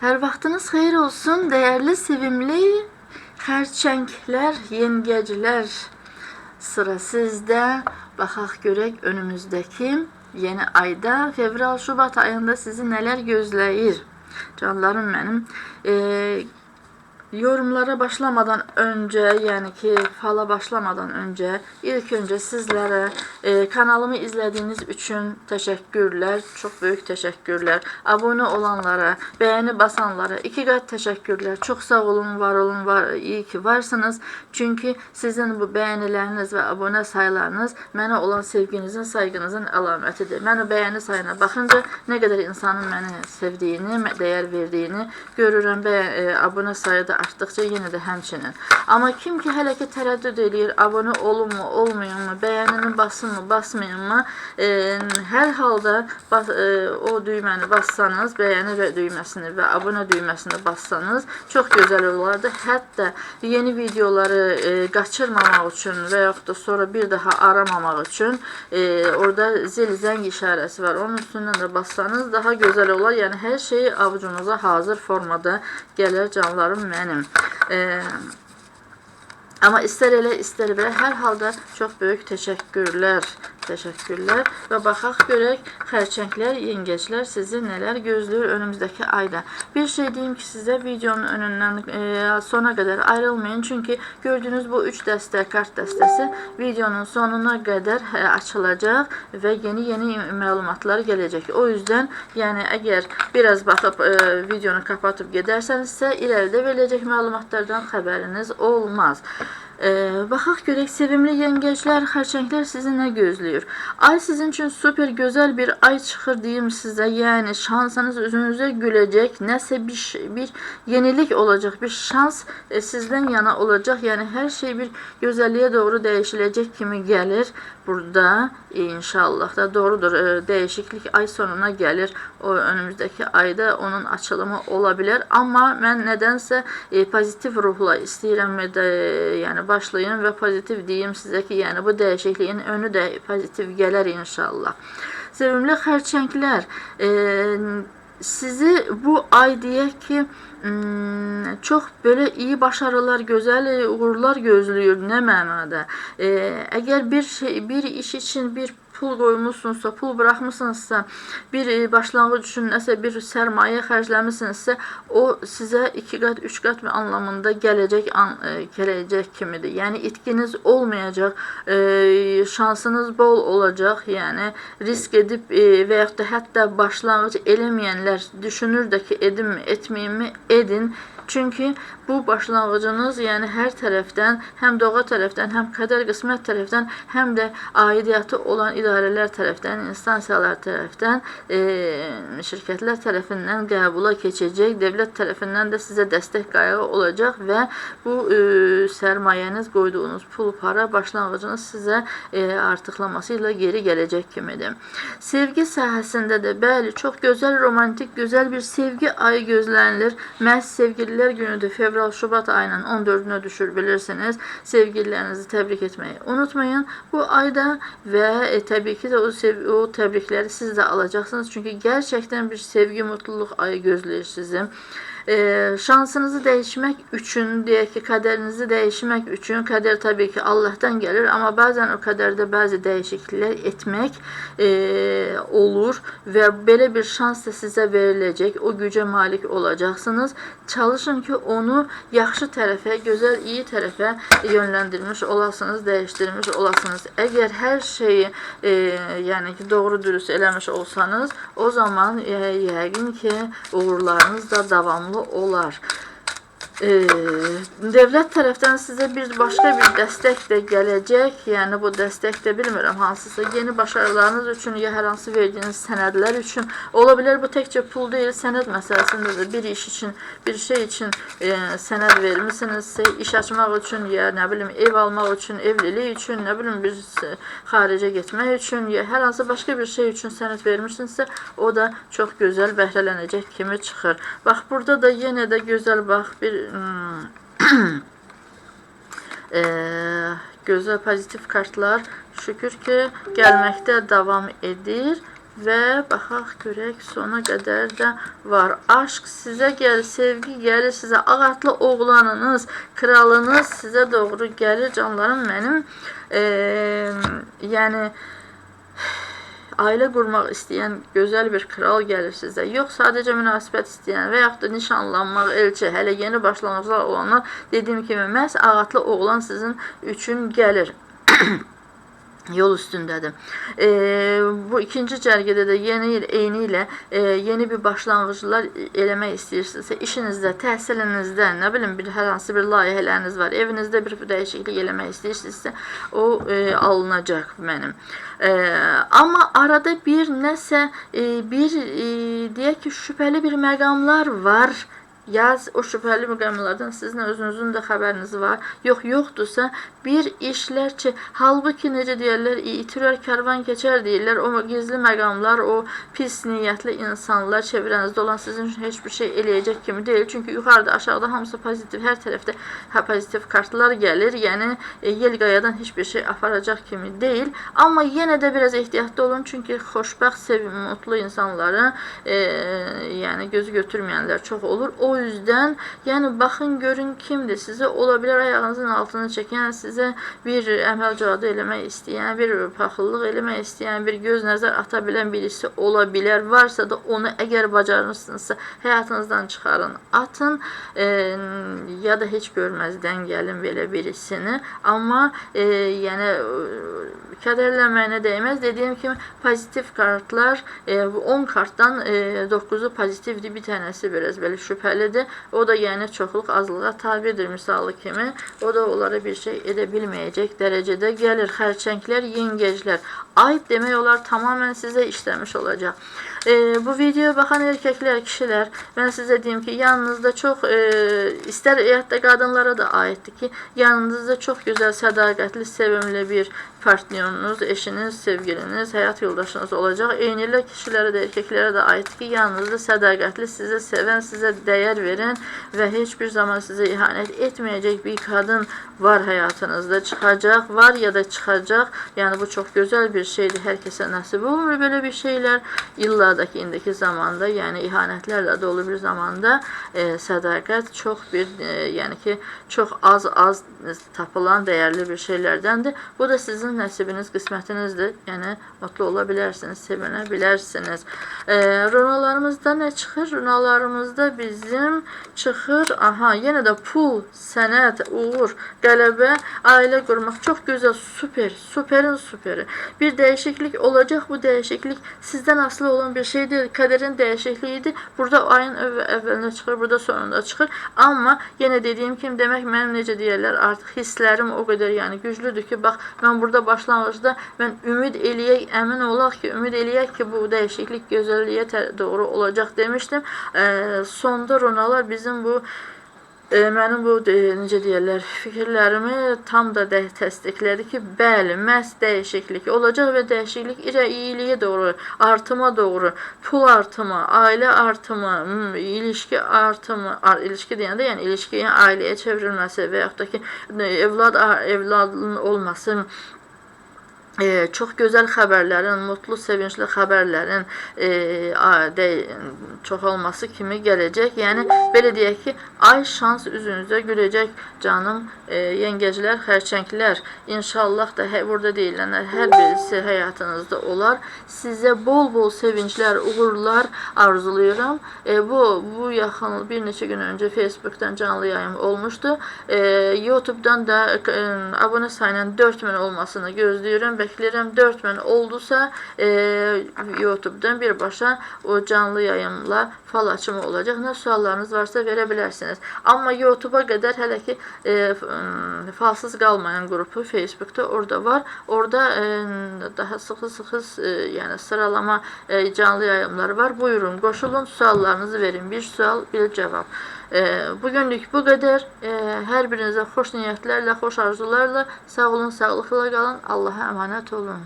Her vaxtınız xeyir olsun, değerli, sevimli xərçənglər, yengəclər. Sıra sizdə. Baxaq görək önümüzdəki yeni ayda, fevral, şubat ayında sizi nələr gözləyir? Canlarım mənim. Ee, yorumlara başlamadan önce yani ki fala başlamadan önce ilk önce sizlere e, kanalımı izlediğiniz için teşekkürler. Çok büyük teşekkürler. Abone olanlara, beğeni basanlara iki kat teşekkürler. Çok sağ olun, var olun, var, iyi ki varsınız. Çünkü sizin bu beğenileriniz ve abone sayılarınız mənə olan sevginizin, saygınızın əlamətidir. Mən o beğeni sayına baxınca nə qədər insanın məni sevdiyini, değer verdiğini görürəm. Be e, abone sayı da artdıqca yenə də həmçinin. Amma kim ki hələ ki tərəddüd eləyir, abunə olunmu, olmayınmı, bəyənini basınmı, basmayınmı, e, hər halda bas, e, o düyməni bassanız, bəyəni və düyməsini və abunə düyməsini bassanız çox gözəl olardı. Hətta yeni videoları e, qaçırmamaq üçün və yaxud da sonra bir daha aramamaq üçün e, orada zil zəng işarəsi var. Onun üstündən də bassanız daha gözəl olar. Yəni hər şey avucunuza hazır formada gəlir canlarım mənim. E, ama ister elə, ister belə hər halda çox böyük təşəkkürlər. Və baxaq görək xərçənglər, yengeclər sizi nələr gözləyir önümüzdəki ayda. Bir şey deyim ki, sizə videonun önündən e, sona qədər ayrılmayın. Çünki gördüyünüz bu 3 dəstə kart dəstəsi videonun sonuna qədər e, açılacaq və yeni-yeni məlumatlar gələcək. O yüzden yəni əgər biraz baxıb e, videonu kapatıp gedərsənizsə irəlidə veriləcək məlumatlardan xəbəriniz olmaz. Ee, baxaq görək sevimli yengeclər, xərçənglər sizi nə gözləyir? Ay sizin üçün super gözəl bir ay çıxır deyim sizə. Yəni şansınız üzünüzə güləcək, nəsə bir şey- bir yenilik olacaq, bir şans e, sizdən yana olacaq. Yəni hər şey bir gözəlliyə doğru dəyişiləcək kimi gəlir burada inşallah da doğrudur. E, Değişiklik ay sonuna gəlir. O önümüzdəki ayda onun açılımı ola bilər. Amma mən nədənsə e, pozitiv ruhla istəyirəm də yəni başlayın və pozitiv deyim sizə ki, yəni bu dəyişikliyin önü də pozitiv gələr inşallah. Sevimli xərçənglər, e, sizi bu ay deyək ki, hmm, çox belə iyi başarılar, gözəl uğurlar gözləyir nə mənada? E, əgər bir şey, bir iş için bir pul qoymusunuzsa, pul buraxmısınızsa, bir e, başlanğıc üçün bir sərmayə xərcləmisinizsə, o sizə 2 qat, 3 qat anlamında gələcək an, e, gələcək kimidir. Yəni itkiniz olmayacaq, e, şansınız bol olacaq. Yəni risk edib e, və yaxud da hətta başlanğıc eləməyənlər düşünür də ki, edimmi, etməyimmi, edin. Çünkü bu başlanğıcınız yəni hər tərəfdən, həm doğa tərəfdən, həm qədər qismət tərəfdən, həm də aidiyyatı olan idarələr tərəfdən, instansiyalar tərəfdən, e, şirkətlər tərəfindən qəbula keçəcək, dövlət tərəfindən də sizə dəstək qayğı olacaq və bu e, sərmayəniz, qoyduğunuz pul, para başlanğıcınız sizə e, artıqlaması ilə geri gələcək kimidir. Sevgi sahəsində də bəli, çox gözəl, romantik, gözəl bir sevgi ayı gözlənilir. Məhz sevgili Sevgililer günüdür. Fevral, Şubat ayının 14'üne düşür bilirsiniz. Sevgililerinizi tebrik etmeyi unutmayın. Bu ayda ve e, tabii ki de o, o tebrikleri siz de alacaksınız. Çünkü gerçekten bir sevgi, mutluluk ayı gözləyir sizi. E, şansınızı değişmek üçün, deyək ki, kaderinizi değişmek üçün, kader tabii ki Allah'tan gelir ama bazen o kaderde bazı değişiklikler etmek e, olur ve belə bir şans da sizə veriləcək. O güce malik olacaksınız. Çalışın ki onu yaxşı tərəfə, gözəl, iyi tərəfə yönləndirmiş olasınız, dəyişdirmiş olasınız. Əgər hər şeyi e, yəni ki doğru dürüst eləmiş olsanız, o zaman e, yəqin ki uğurlarınız da davamlı olar. Ee, devlət tərəfdən sizə bir başqa bir dəstək də gələcək. Yəni bu dəstək də bilmirəm hansısa yeni başarılarınız üçün ya hər hansı verdiyiniz sənədlər üçün ola bilər bu təkcə pul deyil, sənəd məsələsində də bir iş üçün, bir şey üçün e, sənəd vermisinizsə, iş açmaq üçün ya nə bilim ev almaq üçün, evlilik üçün, nə bilim bir xaricə getmək üçün ya hər hansı başqa bir şey üçün sənəd vermişsinizsə, o da çox gözəl bəhrələnəcək kimi çıxır. Bax burada da yenə də gözəl bax bir. E, gözəl pozitiv kartlar şükür ki gəlməkdə davam edir ve baxaq görək sona qədər də var. Aşk sizə gəlir, sevgi gəlir sizə. Ağatlı oğlanınız, kralınız sizə doğru gəlir canlarım mənim. Eee yəni ailə qurmaq istəyən gözəl bir kral gəlir sizə. Yox, sadəcə münasibət istəyən və yaxud da nişanlanmaq, elçi, hələ yeni başlanğıclar olanlar dediyim kimi məhz ağatlı oğlan sizin üçün gəlir. yol üstündədir. E, bu ikinci cərgədə də yeni il eyni ilə e, yeni bir başlanğıclar eləmək istəyirsinizsə, işinizdə, təhsilinizdə, nə bilim bir hər hansı bir layihələriniz var, evinizdə bir dəyişiklik eləmək istəyirsinizsə, o e, alınacaq mənim. E, amma arada bir nəsə e, bir e, deyək ki, şübhəli bir məqamlar var yaz o şüpheli müqəmmələrdən sizin özünüzün də xəbəriniz var. Yox, yoxdursa bir işlər ki, halbuki necə deyirlər, itirər karvan keçər deyirlər. O gizli məqamlar, o pis niyyətli insanlar çevrənizdə olan sizin üçün heç bir şey eləyəcək kimi deyil. Çünki yuxarıda, aşağıda hamısı pozitiv, hər tərəfdə hə pozitiv kartlar gəlir. Yəni e, yel qayadan heç bir şey aparacaq kimi deyil. Amma yenə də biraz ehtiyatlı olun çünki xoşbəxt, sevimli, mutlu insanları e, yəni gözü götürməyənlər çox olur. O o yüzden yani bakın görün kimdir. Size olabilir ayağınızın altını çeken, size bir əməl cadı eləmək istəyən, bir paxıllıq eləmək istəyən, bir göz nəzər ata bilən birisi ola bilər. Varsa da onu əgər bacarırsınızsa həyatınızdan çıxarın, atın e, ya da heç görməzdən gəlin belə birisini. Amma e, yəni kədərlənməyinə dəyməz. Dediyim kimi pozitiv kartlar e, bu 10 kartdan e, 9-u pozitivdir, bir tanəsi biraz belə şübhəli etməlidir. O da yəni çoxluq azlığa tabidir misalı kimi. O da onlara bir şey edə bilməyəcək dərəcədə gəlir. Xərçənglər, yengeclər. Ay demək olar tamamilə sizə işləmiş olacaq. E, bu videoya baxan erkəklər, kişilər, mən sizə deyim ki, yanınızda çox e, istər həyatda qadınlara da aiddir ki, yanınızda çox gözəl, sədaqətli, sevimli bir partnyorunuz, eşiniz, sevgiliniz, həyat yoldaşınız olacaq. Eynilə kişilərə də, erkəklərə də aiddir ki, yanınızda sədaqətli, sizə sevən, sizə dəyər verən və heç bir zaman sizə ihanət etməyəcək bir qadın var həyatınızda, çıxacaq, var ya da çıxacaq. Yəni bu çox gözəl bir şeydir. Hər kəsə nəsib olmur belə bir şeylər. İlladakı indiki zamanda, yəni ihanətlərlə dolu bir zamanda e, sədaqət çox bir, e, yəni ki, çox az-az tapılan dəyərli bir şeylərdəndir. Bu da sizin nəsibiniz, qismətinizdir. Yəni mutlu ola bilərsiniz, sevinə bilərsiniz. E, runalarımızda nə çıxır? Runalarımızda bizim çıxır, aha, yenə də pul, sənət, uğur, qələbə, ailə qurmaq çox gözəl, super, superin superi. Bir dəyişiklik olacaq. Bu dəyişiklik sizdən asılı olan bir şey deyil. Kaderin dəyişikliyidir. Burada ayın əv əvvəlinə çıxır, burada sonunda çıxır. Amma yenə dediyim kimi demək mənim necə deyirlər, artıq hisslərim o qədər yəni güclüdür ki, bax mən burada başlanğıcda mən ümid eləyək, əmin olaq ki, ümid eləyək ki, bu dəyişiklik gözəlliyə doğru olacaq demişdim. E, sonda ronalar bizim bu e, mənim bu e, necə deyirlər, fikirlərimi tam da də təsdiqlədi ki, bəli, məhz dəyişiklik olacaq və dəyişiklik iyiliyə doğru, artıma doğru, pul artımı, ailə artımı, ilişki artımı, ilişki deyəndə, yəni ilişkiyin ailəyə çevrilməsi və yaxud da ki, evlad evladın olması, e, çox gözəl xəbərlərin, mutlu, sevincli xəbərlərin e, də çoxalması kimi gələcək. Yəni belə deyək ki, ay şans üzünüzə güləcək canım e, yengəclər, xərçənglər. İnşallah da hə, burada deyilənlər hər birisi həyatınızda olar. Sizə bol-bol sevinclər, uğurlar arzulayıram. E, bu bu yaxın bir neçə gün öncə Facebookdan canlı yayım olmuşdu. E, YouTube-dan da e, abunə sayının 4000 olmasını gözləyirəm. Beklerim 4000 oldusa e, YouTube'dan birbaşa o canlı yayımla fal açımı olacaq. Nə suallarınız varsa verə bilərsiniz. Amma YouTube-a ki e, falsız qalmayan qrupu Facebookda orada var. Orada e, daha sıxı-sıxı e, yəni sıralama e, canlı yayımları var. Buyurun, qoşulun, suallarınızı verin. Bir sual, bir cavab. E, bugünlük bu qədər. E, hər birinizə xoş niyyətlərlə, xoş arzularla sağ olun, sağlıqla qalın. Allaha əmanət olun.